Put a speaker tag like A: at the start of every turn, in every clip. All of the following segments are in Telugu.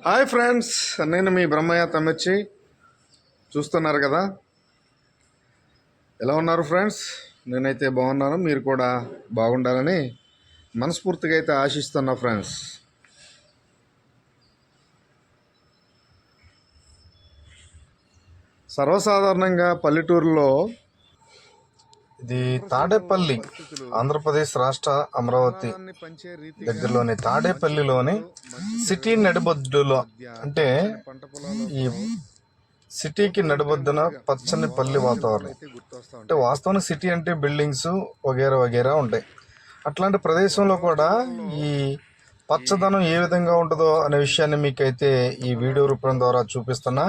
A: హాయ్ ఫ్రెండ్స్ నేను మీ బ్రహ్మయ్య తమ్మిచ్చి. చూస్తున్నారు కదా? ఎలా ఉన్నారు ఫ్రెండ్స్? నేనైతే బాగున్నాను మీరు కూడా బాగుండాలని మనస్ఫూర్తిగా అయితే ఆశిస్తున్నా ఫ్రెండ్స్. సర్వసాధారణంగా పల్లెటూరులో ఇది తాడేపల్లి ఆంధ్రప్రదేశ్ రాష్ట్ర అమరావతి దగ్గరలోని తాడేపల్లిలోని సిటీ నడిబొద్దులో అంటే ఈ సిటీకి నడిబొద్దున పచ్చని పల్లి వాతావరణం. అంటే వాస్తవానికి సిటీ అంటే బిల్డింగ్స్ వగేరా వగేరా ఉంటాయి. అట్లాంటి ప్రదేశంలో కూడా ఈ పచ్చదనం ఏ విధంగా ఉంటుందో అనే విషయాన్ని మీకైతే ఈ వీడియో రూపం ద్వారా చూపిస్తున్నా.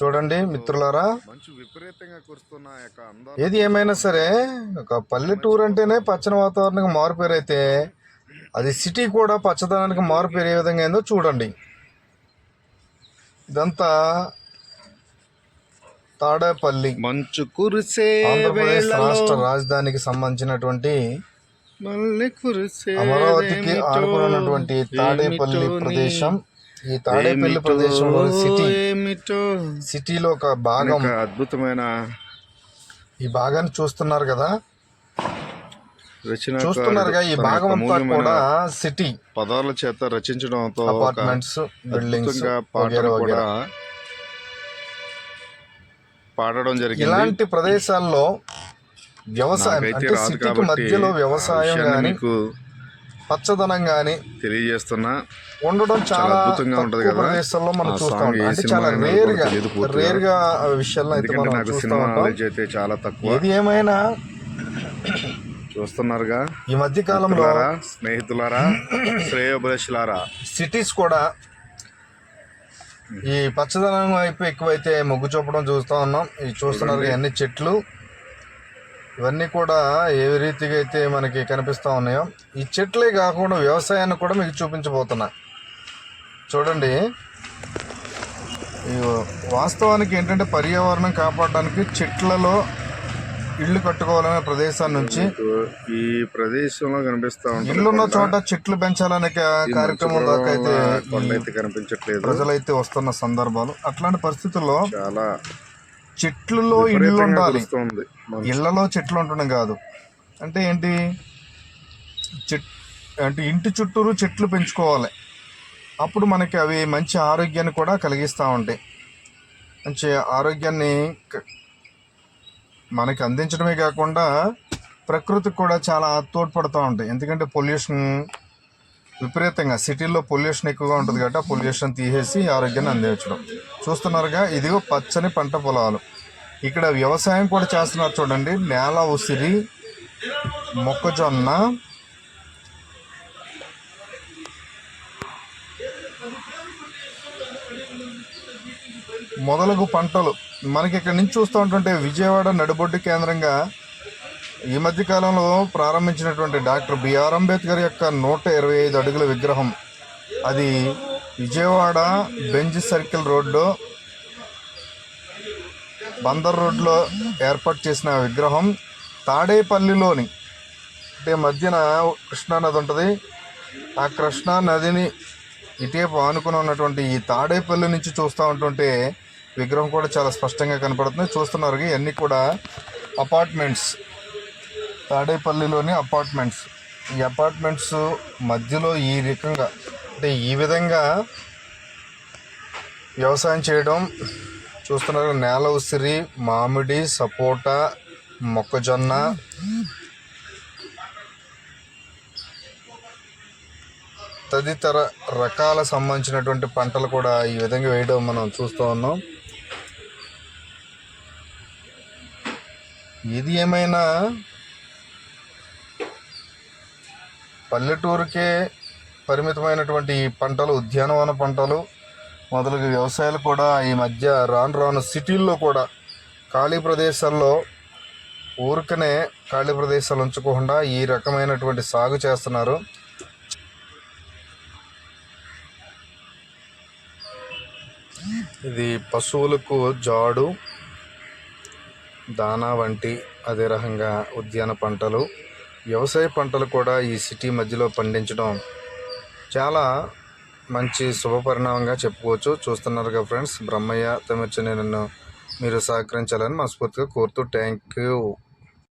A: చూడండి మిత్రులారా ఏది ఏమైనా సరే ఒక పల్లెటూరు అంటేనే పచ్చని వాతావరణంగా మారుపేరు అయితే అది సిటీ కూడా పచ్చదనానికి మారుపేరు ఏ విధంగా అయిందో చూడండి. ఇదంతా తాడేపల్లి.
B: మంచు కురిసే
A: ఆంధ్రప్రదేశ్ రాష్ట్ర రాజధానికి సంబంధించినటువంటి అమరావతికి ఆనుకున్నటువంటి తాడేపల్లి ప్రదేశం. ఈ తాడేపల్లి ప్రదేశంలో సిటీ. సిటీలో ఒక భాగం.
B: అద్భుతమైన
A: ఈ భాగాన్ని చూస్తున్నారు కదా. చూస్తున్నారుగా ఈ భాగం అంతా కూడా సిటీ
B: పదాల చేత రచించడంతో
A: అపార్ట్మెంట్స్ బిల్డింగ్స్
B: అద్భుతంగా పాటలు కూడా పాడడం జరిగింది.
A: ఇలాంటి ప్రదేశాల్లో వ్యవసాయం అంటే సిటీకి మధ్యలో వ్యవసాయం
B: మీకు
A: పచ్చదనం గాని
B: తెలియజేస్తున్నా.
A: ఉండడం చాలా
B: అద్భుతంగా ఉంటది కదా.
A: ప్రదేశాల్లో మనం చూస్తాం అంటే చాలా రేర్గా. రేర్గా ఆ విషయాలను అయితే మనం
B: నాకు సినిమా నాలెడ్జ్ అయితే చాలా తక్కువ.
A: ఏది ఏమైనా
B: చూస్తున్నారుగా.
A: ఈ మధ్య కాలంలో
B: స్నేహితులారా శ్రేయోభిలాషులారా
A: సిటీస్ కూడా ఈ పచ్చదనం వైపు ఎక్కువైతే మొగ్గు చూపడం చూస్తూ ఉన్నాం. ఈ చూస్తున్నారు అన్ని చెట్లు. ఇవన్నీ కూడా ఏ రీతిగా అయితే మనకి కనిపిస్తూ ఉన్నాయో. ఈ చెట్లే కాకుండా వ్యవసాయాన్ని కూడా మీకు చూపించబోతున్నా. చూడండి. ఈ వాస్తవానికి ఏంటంటే పర్యావరణం కాపాడడానికి చెట్లలో ఇళ్ళు కట్టుకోవాలనే ప్రదేశం నుంచి
B: ఈ ప్రదేశంలో కనిపిస్తా ఉంటుంది.
A: ఇల్లున్న చోట చెట్లు పెంచాలనే కార్యక్రమం దాకా అయితే
B: మంచులో కొండ
A: ఈ
B: అయితే కనిపించట్లేదు.
A: ప్రజలైతే వస్తున్న సందర్భాలు. అట్లాంటి పరిస్థితుల్లో
B: చాలా
A: చెట్లలో ఇళ్ళు
B: విపరీతంగా
A: ఉండాలి. ఇళ్ళలో చెట్లు ఉండడం కాదు. అంటే ఏంటి? చెట్ అంటే ఇంటి చుట్టూరు చెట్లు పెంచుకోవాలి. అప్పుడు మనకి అవి మంచి ఆరోగ్యాన్ని కూడా కలిగిస్తూ ఉంటాయి. మంచి ఆరోగ్యాన్ని మనకి అందించడమే కాకుండా ప్రకృతికి కూడా చాలా తోడ్పడుతూ ఉంటాయి. ఎందుకంటే పొల్యూషన్ విపరీతంగా సిటీల్లో పొల్యూషన్ ఎక్కువగా ఉంటుంది కాబట్టి ఆ పొల్యూషన్ తీసేసి ఆరోగ్యాన్ని అందించడం. చూస్తున్నారుగా ఇదిగో పచ్చని పంట పొలాలు. ఇక్కడ వ్యవసాయం కూడా చేస్తున్నారు చూడండి. నేల ఉసిరి మొక్కజొన్న మొదలగు పంటలు. మనకి ఇక్కడ నుంచి చూస్తూ ఉంటుంటే విజయవాడ నడిబొడ్డు కేంద్రంగా ఈ మధ్య కాలంలో ప్రారంభించినటువంటి డాక్టర్ బిఆర్ అంబేద్కర్ యొక్క నూట ఇరవై ఐదు అడుగుల విగ్రహం. అది Vijayawada Benz circle road Bandar రోడ్లో ఏర్పాటు చేసిన విగ్రహం. తాడేపల్లిలోని అంటే మధ్యన కృష్ణా నది ఉంటుంది. ఆ కృష్ణా నదిని ఇటీవల ఆనుకుని ఉన్నటువంటి ఈ తాడేపల్లి నుంచి చూస్తూ ఉంటుంటే విగ్రహం కూడా చాలా స్పష్టంగా కనపడుతుంది. చూస్తున్నారు ఇవన్నీ కూడా అపార్ట్మెంట్స్. తాడేపల్లిలోని అపార్ట్మెంట్స్. ఈ అపార్ట్మెంట్స్ మధ్యలో ఈ రకంగా అంటే ఈ విధంగా వ్యవసాయం చేయడం చూస్తున్నారు నేల ఉసిరి మామిడి సపోటా మొక్కజొన్న తదితర రకాల సంబంధించినటువంటి పంటలు కూడా ఈ విధంగా వేయడం మనం చూస్తూ ఉన్నాం. ఇది ఏమైనా పల్లెటూరుకే పరిమితమైనటువంటి ఈ పంటలు ఉద్యానవన పంటలు మొదలగు వ్యవసాయాలు కూడా ఈ మధ్య రాను రాను సిటీల్లో కూడా ఖాళీ ప్రదేశాల్లో ఊరికనే ఖాళీ ప్రదేశాలు ఉంచకుండా ఈ రకమైనటువంటి సాగు చేస్తున్నారు. ఇది పశువులకు జాడు దానా వంటి అదే రకంగా ఉద్యాన పంటలు. వ్యవసాయ పంటలు కూడా ఈ సిటీ మధ్యలో పండించడం చాలా మంచి శుభపరిణామంగా చెప్పుకోవచ్చు. చూస్తున్నారుగా ఫ్రెండ్స్ బ్రహ్మయ్య తమిర్చని నన్ను మీరు సహకరించాలని మనస్ఫూర్తిగా కోరుతూ థ్యాంక్ యూ